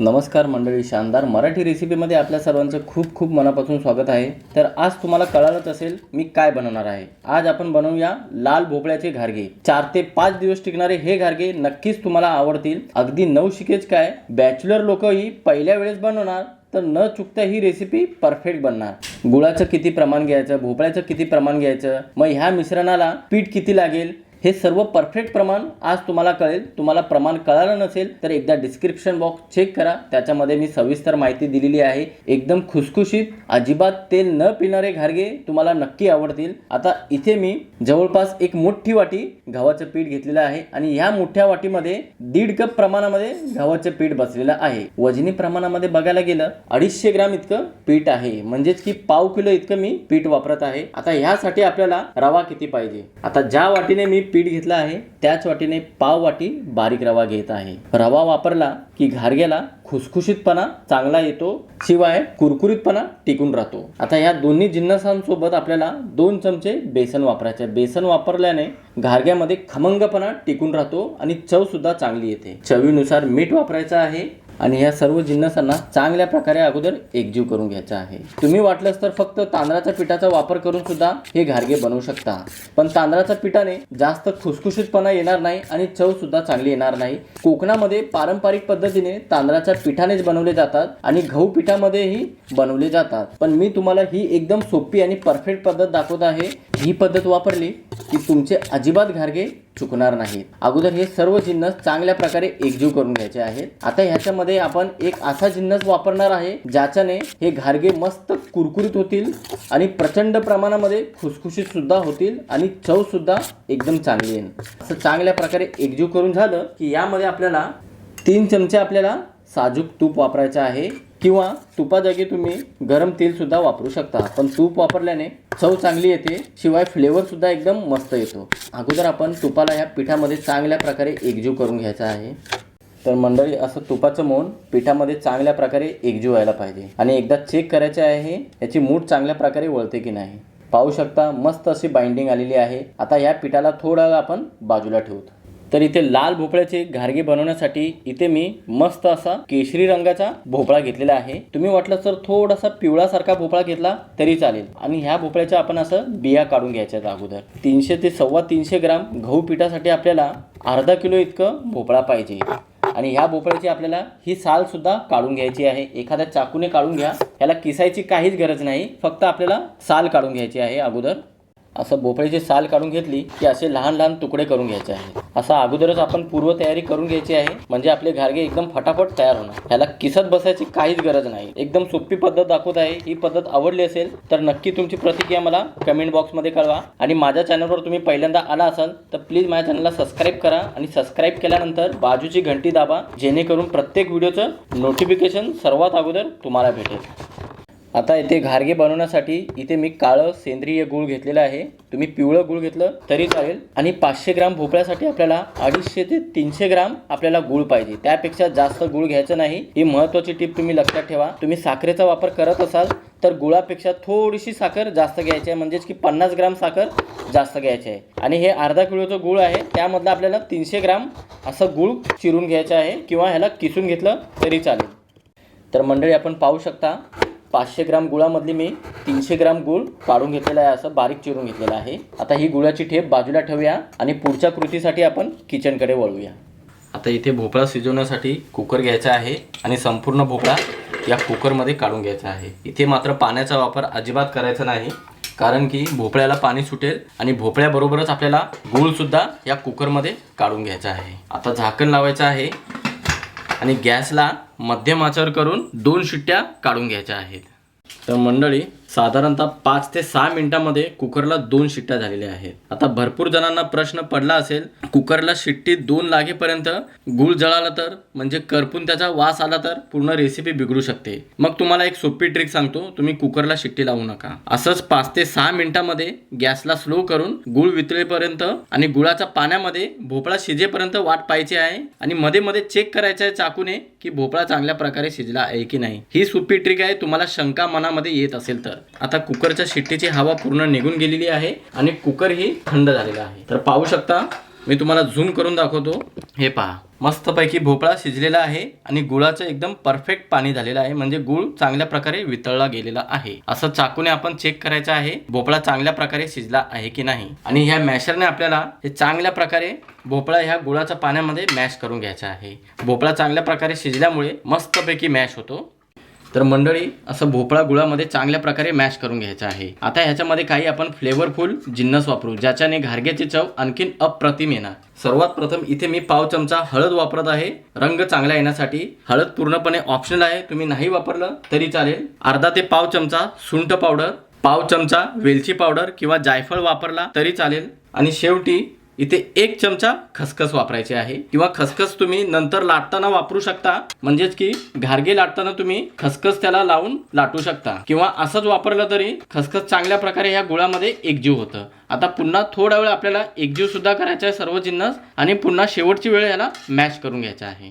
नमस्कार मंडळी शानदार मराठी रेसिपीमध्ये आपल्या सर्वांचं खूप खूप मनापासून स्वागत आहे. तर आज तुम्हाला कळालंच असेल मी काय बनवणार आहे. आज आपण बनवूया लाल भोपळ्याचे घारगे. चार ते पाच दिवस टिकणारे हे घारगे नक्कीच तुम्हाला आवडतील. अगदी नऊ शिकेच काय बॅचलर लोकही पहिल्या वेळेस बनवणार तर न चुकता ही रेसिपी परफेक्ट बनणार. गुळाचं किती प्रमाण घ्यायचं भोपळ्याचं किती प्रमाण घ्यायचं मग ह्या मिश्रणाला पीठ किती लागेल हे सर्व परफेक्ट प्रमाण आज तुम्हाला कळेल. तुम्हाला प्रमाण कळालं नसेल तर एकदा डिस्क्रिप्शन बॉक्स चेक करा. त्याच्यामध्ये मी सविस्तर माहिती दिलेली आहे. एकदम खुसखुशीत अजिबात तेल न पिणारे घारगे तुम्हाला नक्की आवडतील. आता इथे मी जवळपास एक मोठी वाटी गव्हाचं पीठ घेतलेलं आहे आणि ह्या मोठ्या वाटीमध्ये दीड कप प्रमाणामध्ये गव्हाचं पीठ बसलेलं आहे. वजनी प्रमाणामध्ये बघायला गेलं अडीचशे ग्राम इतकं पीठ आहे. म्हणजेच की पाव किलो इतकं मी पीठ वापरत आहे. आता ह्यासाठी आपल्याला रवा किती पाहिजे? आता ज्या वाटीने मी पीठ घेतलं आहे त्याच वाटीने पाव वाटी बारीक रवा घेत आहे. रवा वापरला की घारग्याला खुसखुशीतपणा चांगला येतो शिवाय कुरकुरीतपणा टिकून राहतो. आता या दोन्ही जिन्नसांसोबत आपल्याला दोन चमचे बेसन वापरायचे बेसन वापरल्याने घारग्यामध्ये खमंगपणा टिकून राहतो आणि चव सुद्धा चांगली येते. चवीनुसार मीठ वापरायचं आहे आणि ह्या सर्व जिन्नसांना चांगल्या प्रकारे अगोदर एकजीव करून घ्यायचा आहे. तुम्ही वाटलंच तर फक्त तांदळाच्या पिठाचा वापर करून सुद्धा हे घारगे बनवू शकता. पण तांदळाच्या पिठाने जास्त खुसखुशीतपणा येणार नाही आणि चव सुद्धा चांगली येणार नाही. कोकणामध्ये पारंपरिक पद्धतीने तांदळाच्या पिठानेच बनवले जातात आणि गहू पिठामध्येही बनवले जातात. पण मी तुम्हाला ही एकदम सोपी आणि परफेक्ट पद्धत दाखवत आहे. ही पद्धत वापरली की तुमचे अजिबात घारगे चुकणार नाहीत. अगोदर हे सर्व जिन्नस चांगल्या प्रकारे एकजीव करून घ्यायचे आहेत. आता ह्याच्यामध्ये आपण एक असा जिन्नस वापरणार आहे ज्याच्याने हे घारगे मस्त कुरकुरीत होतील आणि प्रचंड प्रमाणामध्ये खुसखुशीत सुद्धा होतील आणि चव सुद्धा एकदम चांगली येईल. असं चांगल्या प्रकारे एकजीव करून झालं की यामध्ये आपल्याला तीन चमचे आपल्याला साजूक तूप वापरायचं आहे. किंवा तुपाजागी तुम्ही गरम तेलसुद्धा वापरू शकता. पण तूप वापरल्याने चव चांगली येते शिवाय फ्लेवरसुद्धा एकदम मस्त येतो. अगोदर आपण तुपाला ह्या पिठामध्ये चांगल्या प्रकारे एकजीव करून घ्यायचा आहे. तर मंडळी असं तुपाचं मोहन पिठामध्ये चांगल्या प्रकारे एकजीव व्हायला पाहिजे. आणि एकदा चेक करायचे आहे याची मूठ चांगल्या प्रकारे वळते की नाही. पाहू शकता मस्त अशी बाइंडिंग आलेली आहे. आता या पिठाला थोडा आपण बाजूला ठेवतो तर इथे लाल भोपळ्याचे घारगे बनवण्यासाठी इथे मी मस्त असा केशरी रंगाचा भोपळा घेतलेला आहे. तुम्ही वाटलं तर थोडासा पिवळासारखा भोपळा घेतला तरी चालेल. आणि ह्या भोपळ्याच्या आपण असं बिया काढून घ्यायच्या अगोदर. तीनशे ते सव्वा तीनशे ग्राम गहू पिठासाठी आपल्याला अर्धा किलो इतकं भोपळा पाहिजे. आणि ह्या भोपळ्याची आपल्याला ही साल सुद्धा काढून घ्यायची आहे. एखाद्या चाकूने काढून घ्या. याला किसायची काहीच गरज नाही. फक्त आपल्याला साल काढून घ्यायची आहे अगोदर. असं भोपळ्याची साल काढून घेतली की असे लहान लहान तुकडे करून घ्यायचे आहे. असा अगोदरच आपण पूर्वतयारी करून घ्यायची आहे म्हणजे आपले घारगे एकदम फटाफट तयार होणार. ह्याला किसत बसायची काहीच गरज नाही. एकदम सोपी पद्धत दाखवत आहे. ही पद्धत आवडली असेल तर नक्की तुमची प्रतिक्रिया मला कमेंट बॉक्समध्ये कळवा. आणि माझ्या चॅनलवर तुम्ही पहिल्यांदा आला असाल तर प्लीज माझ्या चॅनलला सबस्क्राईब करा आणि सबस्क्राईब केल्यानंतर बाजूची घंटी दाबा जेणेकरून प्रत्येक व्हिडिओचं नोटिफिकेशन सर्वात अगोदर तुम्हाला भेटेल. आता इथे घारगे बनवण्यासाठी इथे मी काळं सेंद्रिय गूळ घेतलेलं आहे. तुम्ही पिवळं गूळ घेतलं तरी चालेल. आणि पाचशे ग्राम भोपळ्यासाठी आपल्याला अडीचशे ते तीनशे ग्राम आपल्याला गूळ पाहिजे. त्यापेक्षा जास्त गूळ घ्यायचं नाही. ही महत्त्वाची टिप तुम्ही लक्षात ठेवा. तुम्ही साखरेचा वापर करत असाल तर गुळापेक्षा थोडीशी साखर जास्त घ्यायची आहे. म्हणजेच की पन्नास ग्राम साखर जास्त घ्यायची आहे. आणि हे अर्धा किलोचं गूळ आहे. त्यामधलं आपल्याला तीनशे ग्राम असं गूळ चिरून घ्यायचं आहे. किंवा ह्याला किसून घेतलं तरी चालेल. तर मंडळी आपण पाहू शकता पाचशे ग्राम गुळामधली मी तीनशे ग्राम गूळ काढून घेतलेला आहे असं बारीक चिरून घेतलेलं आहे. आता ही गुळाची ठेप बाजूला ठेवूया आणि पुढच्या कृतीसाठी आपण किचनकडे वळूया. आता इथे भोपळा शिजवण्यासाठी कुकर घ्यायचा आहे आणि संपूर्ण भोपळा या कुकरमध्ये काढून घ्यायचा आहे. इथे मात्र पाण्याचा वापर अजिबात करायचा नाही कारण की भोपळ्याला पाणी सुटेल आणि भोपळ्याबरोबरच आपल्याला गूळसुद्धा या कुकरमध्ये काढून घ्यायचा आहे. आता झाकण लावायचं आहे. आणि गॅसला मध्यम आचर करून दोन शिट्ट्या काढून घ्यायच्या आहेत. तर मंडळी साधारणतः पाच ते सहा मिनिटांमध्ये कुकरला दोन शिट्ट्या झालेल्या आहेत. आता भरपूर जणांना प्रश्न पडला असेल कुकरला शिट्टी दोन लागेपर्यंत गुळ जळाला तर म्हणजे करपून त्याचा वास आला तर पूर्ण रेसिपी बिघडू शकते. मग तुम्हाला एक सोपी ट्रिक सांगतो तुम्ही कुकरला शिट्टी लावू नका. असंच पाच ते सहा मिनिटांमध्ये गॅसला स्लो करून गुळ वितळेपर्यंत आणि गुळाच्या पाण्यामध्ये भोपळा शिजेपर्यंत वाट पाहायची आहे आणि मध्ये मध्ये चेक करायचं आहे चाकूने की भोपळा चांगल्या प्रकारे शिजला आहे की नाही. ही सोपी ट्रिक आहे तुम्हाला शंका मनामध्ये येत असेल तर. आता कुकरच्या शिट्टीची हवा पूर्ण निघून गेलेली आहे आणि कुकर ही थंड झालेला आहे. तर पाहू शकता मी तुम्हाला झूम करून दाखवतो. हे पहा. मस्तपैकी भोपळा शिजलेला आहे आणि गुळाचं एकदम परफेक्ट पाणी झालेलं आहे. म्हणजे गुळ चांगल्या प्रकारे वितळला गेलेला आहे. असं चाकूने आपण चेक करायचं आहे भोपळा चांगल्या प्रकारे शिजला आहे की नाही. आणि ह्या मॅशरने आपल्याला हे चांगल्या प्रकारे भोपळा ह्या गुळाच्या पाण्यामध्ये मॅश करून घ्यायचा आहे. भोपळा चांगल्या प्रकारे शिजल्यामुळे मस्तपैकी मॅश होतो. तर मंडळी असं भोपळा गुळामध्ये चांगल्या प्रकारे मॅश करून घ्यायचं आहे. आता ह्याच्यामध्ये काही आपण फ्लेवरफुल जिन्नस वापरू ज्याच्याने घारग्याची चव आणखीन अप्रतिम येणार. सर्वात प्रथम इथे मी पाव चमचा हळद वापरत आहे. रंग चांगला येण्यासाठी हळद पूर्णपणे ऑप्शनल आहे. तुम्ही नाही वापरलं तरी चालेल. अर्धा ते पाव चमचा सुंठ पावडर पाव चमचा वेलची पावडर किंवा जायफळ वापरला तरी चालेल. आणि शेवटी इथे एक चमचा खसखस वापरायची आहे. किंवा खसखस तुम्ही नंतर लाटताना वापरू शकता. म्हणजेच की घारगे लाटताना तुम्ही खसखस त्याला लावून लाटू शकता. किंवा असंच वापरलं तरी खसखस चांगल्या प्रकारे या गुळामध्ये एकजीव होतं. आता पुन्हा थोडा वेळ आपल्याला एकजीव सुद्धा करायचा आहे सर्व जिन्नस आणि पुन्हा शेवटची वेळ याला मॅश करून घ्यायचा आहे.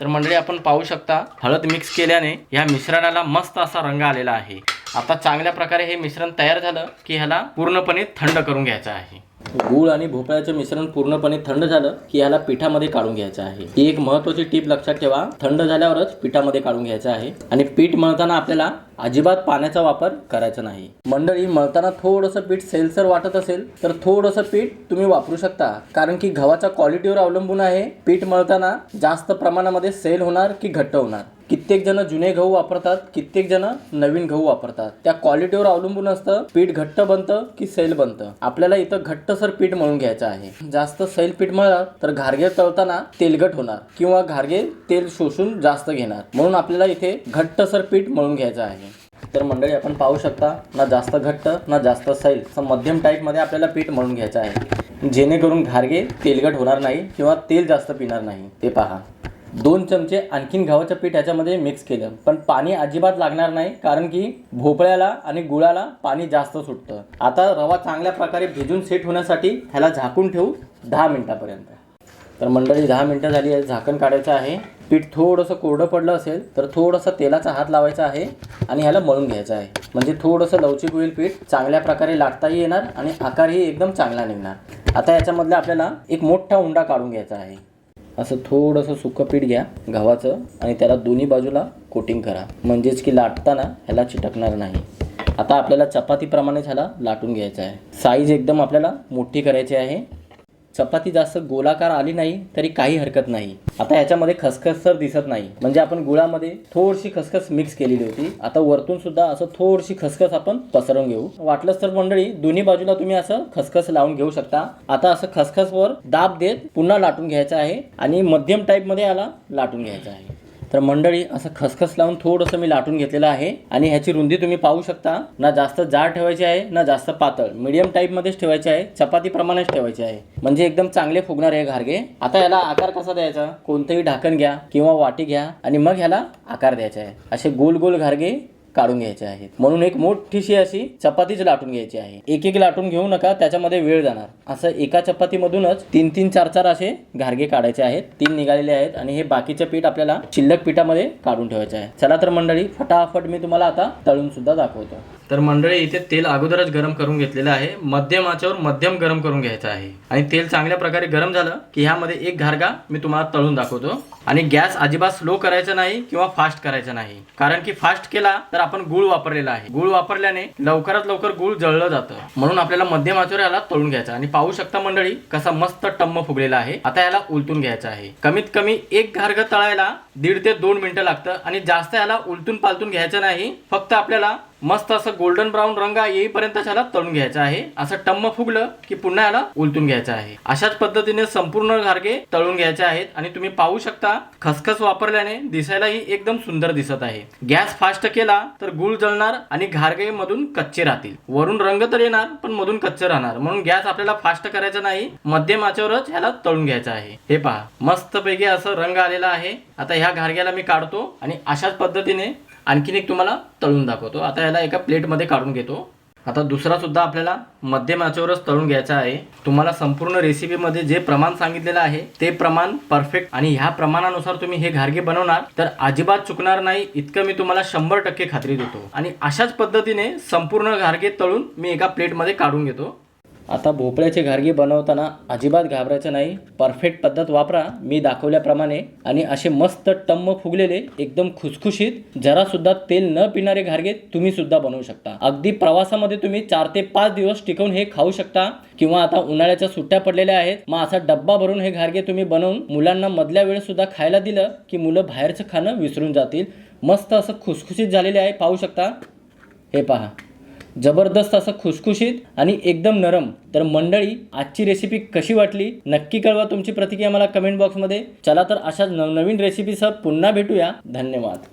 तर मंडळी आपण पाहू शकता हळद मिक्स केल्याने या मिश्रणाला मस्त असा रंग आलेला आहे. आता चांगल्या प्रकारे हे मिश्रण तयार झालं की ह्याला पूर्णपणे थंड करून घ्यायचं आहे. गूळ आणि भोपळ्याचं मिश्रण पूर्णपणे थंड झालं की याला पिठामध्ये काढून घ्यायचं आहे. ही एक महत्वाची टीप लक्षात ठेवा. थंड झाल्यावरच पिठामध्ये काढून घ्यायचं आहे आणि पीठ मळताना आपल्याला अजिबात पाण्याचा वापर करायचा नाही. मंडळी मळताना थोडंसं पीठ सेलसर वाटत असेल तर थोडंसं पीठ तुम्ही वापरू शकता. कारण की गव्हाच्या क्वालिटीवर अवलंबून आहे. पीठ मळताना जास्त प्रमाणामध्ये सेल होणार की घट्ट होणार? कित्येक जण जुने गहू वापरतात कित्येक जण नवीन गहू वापरतात. त्या क्वालिटीवर अवलंबून असतं पीठ घट्ट बनतं की सैल बनतं. आपल्याला इथं घट्टसर पीठ मळून घ्यायचं आहे. जास्त सैल पीठ मळलं तर घारगे तळताना तेलगट होणार किंवा घारगे तेल शोषून जास्त घेणार. म्हणून आपल्याला इथे घट्टसर पीठ मळून घ्यायचं आहे. तर मंडळी आपण पाहू शकता ना जास्त घट्ट ना जास्त सैल. असं मध्यम टाईपमध्ये आपल्याला पीठ मळून घ्यायचं आहे. जेणेकरून घारगे तेलगट होणार नाही किंवा तेल जास्त पिणार नाही. ते पहा. दोन चमचे आणखीन गव्हाचं पीठ ह्याच्यामध्ये मिक्स केलं. पण पाणी अजिबात लागणार नाही कारण की भोपळ्याला आणि गुळाला पाणी जास्त सुटतं. आता रवा चांगल्या प्रकारे भिजून सेट होण्यासाठी ह्याला झाकून ठेवू दहा मिनिटापर्यंत. तर मंडळी दहा मिनटं झाली आहे झाकण काढायचं आहे. पीठ थोडंसं कोरडं पडलं असेल तर थोडंसं तेलाचा हात लावायचा आहे आणि ह्याला मळून घ्यायचं आहे. म्हणजे थोडंसं लवचिक होईल पीठ चांगल्या प्रकारे लाटताही येणार आणि आकारही एकदम चांगला निघणार. आता याच्यामधलं आपल्याला एक मोठा उंडा काढून घ्यायचा आहे. असं थोडंसं सुकं पीठ घ्या गव्हाचं आणि त्याला दोन्ही बाजूला कोटिंग करा. म्हणजेच की लाटताना ह्याला चिटकणार नाही. आता आपल्याला चपातीप्रमाणेच ह्याला लाटून घ्यायचं आहे. साईज एकदम आपल्याला मोठी करायची आहे. चपाती जास्त गोलाकार आली नाही तरी काही हरकत नाही. आता याच्यामध्ये खसखस तर दिसत नाही. म्हणजे आपण गुळामध्ये थोडीशी खसखस मिक्स केलेली होती. आता वरतून सुद्धा असं थोडीशी खसखस आपण पसरवून घेऊ. वाटलंच तर मंडळी दोन्ही बाजूला तुम्ही असं खसखस लावून घेऊ शकता. आता असं खसखसवर दाब देत पुन्हा लाटून घ्यायचं आहे आणि मध्यम टाईपमध्ये याला लाटून घ्यायचं आहे. तर मंडळी असं खसखस लावून थोडंसं मी लाटून घेतलेलं आहे आणि ह्याची रुंदी तुम्ही पाहू शकता. ना जास्त जाड ठेवायची आहे ना जास्त पातळ. मीडियम टाईपमध्येच ठेवायची आहे चपातीप्रमाणेच ठेवायची आहे. म्हणजे एकदम चांगले फुगणार आहे घारगे. आता याला आकार कसा द्यायचा? कोणतंही ढाकण घ्या किंवा वाटी घ्या आणि मग ह्याला आकार द्यायचा आहे. असे गोल गोल घारगे काढून घ्यायचे आहेत. म्हणून एक मोठीशी अशी चपातीच लाटून घ्यायची आहे. एक एक लाटून घेऊ नका त्याच्यामध्ये वेळ जाणार. असं एका चपातीमधूनच तीन तीन चार चार असे घारगे काढायचे आहेत. तीन निघालेले आहेत आणि हे बाकीचे पीठ आपल्याला शिल्लक पिठामध्ये काढून ठेवायचे आहे. चला तर मंडळी फटाफट मी तुम्हाला आता तळून सुद्धा दाखवतो. तर मंडळी इथे तेल अगोदरच गरम करून घेतलेलं आहे. मध्यम आचेवर मध्यम गरम करून घ्यायचं आहे. आणि तेल चांगल्या प्रकारे गरम झालं की ह्यामध्ये एक घारगा मी तुम्हाला तळून दाखवतो. आणि गॅस अजिबात स्लो करायचा नाही किंवा फास्ट करायचा नाही. कारण की फास्ट केला तर आपण गुळ वापरलेला आहे. गुळ वापरल्याने लवकरात लवकर गुळ जळलं जातं. म्हणून आपल्याला मध्यम आचेवर याला तळून घ्यायचं आणि पाहू शकता मंडळी कसा मस्त टम्म फुगलेला आहे. आता याला उलटून घ्यायचा आहे. कमीत कमी एक घारग तळायला दीड ते दोन मिनिटं लागतं. आणि जास्त याला उलटून पालटून घ्यायचं नाही. फक्त आपल्याला मस्त असं गोल्डन ब्राऊन रंग येईपर्यंत याला तळून घ्यायचं आहे. असं टम्म फुगलं की पुन्हा याला उलटून घ्यायचं आहे. अशाच पद्धतीने संपूर्ण घारगे तळून घ्यायचे आहेत आणि तुम्ही पाहू शकता खसखस वापरल्याने दिसायलाही एकदम सुंदर दिसत आहे. गॅस फास्ट केला तर गुळ जळणार आणि घारगे मधून कच्चे राहतील. वरून रंग तर येणार पण मधून कच्चे राहणार. म्हणून गॅस आपल्याला फास्ट करायचा नाही मध्यम आचेवरच ह्याला तळून घ्यायचं आहे. हे पहा मस्त पैकी असं रंग आलेला आहे. आता ह्या घारग्याला मी काढतो आणि अशाच पद्धतीने आणखीन एक तुम्हाला तळून दाखवतो. आता याला एका प्लेटमध्ये काढून घेतो. आता दुसरा सुद्धा आपल्याला मध्यम आचेवरच तळून घ्यायचा आहे. तुम्हाला संपूर्ण रेसिपीमध्ये जे प्रमाण सांगितलेलं आहे ते प्रमाण परफेक्ट आणि ह्या प्रमाणानुसार तुम्ही हे घारगे बनवणार तर अजिबात चुकणार नाही. इतकं मी तुम्हाला शंभर टक्के खात्री देतो. आणि अशाच पद्धतीने संपूर्ण घारगे तळून मी एका प्लेटमध्ये काढून घेतो. आता भोपळ्याचे घारगे बनवताना अजिबात घाबरायचं नाही. परफेक्ट पद्धत वापरा. मी दाखवल्याप्रमाणे. आणि असे मस्त टम्म फुगलेले एकदम खुसखुशीत जरा सुद्धा तेल न पिणारे घारगे तुम्ही सुद्धा बनवू शकता. अगदी प्रवासामध्ये तुम्ही चार ते पाच दिवस टिकवून हे खाऊ शकता. किंवा आता उन्हाळ्याच्या सुट्ट्या पडलेल्या आहेत. मग असा डब्बा भरून हे घारगे तुम्ही बनवून मुलांना मधल्या वेळेस सुद्धा खायला दिलं की मुलं बाहेरचं खाणं विसरून जातील. मस्त असं खुसखुशीत झालेले आहे. पाहू शकता. हे पहा. जबरदस्त असं खुसखुशीत आणि एकदम नरम. तर मंडळी आजची रेसिपी कशी वाटली? नक्की कळवा तुमची प्रतिक्रिया मला कमेंट बॉक्समध्ये चला तर अशाच नवनवीन रेसिपीसह पुन्हा भेटूया. धन्यवाद.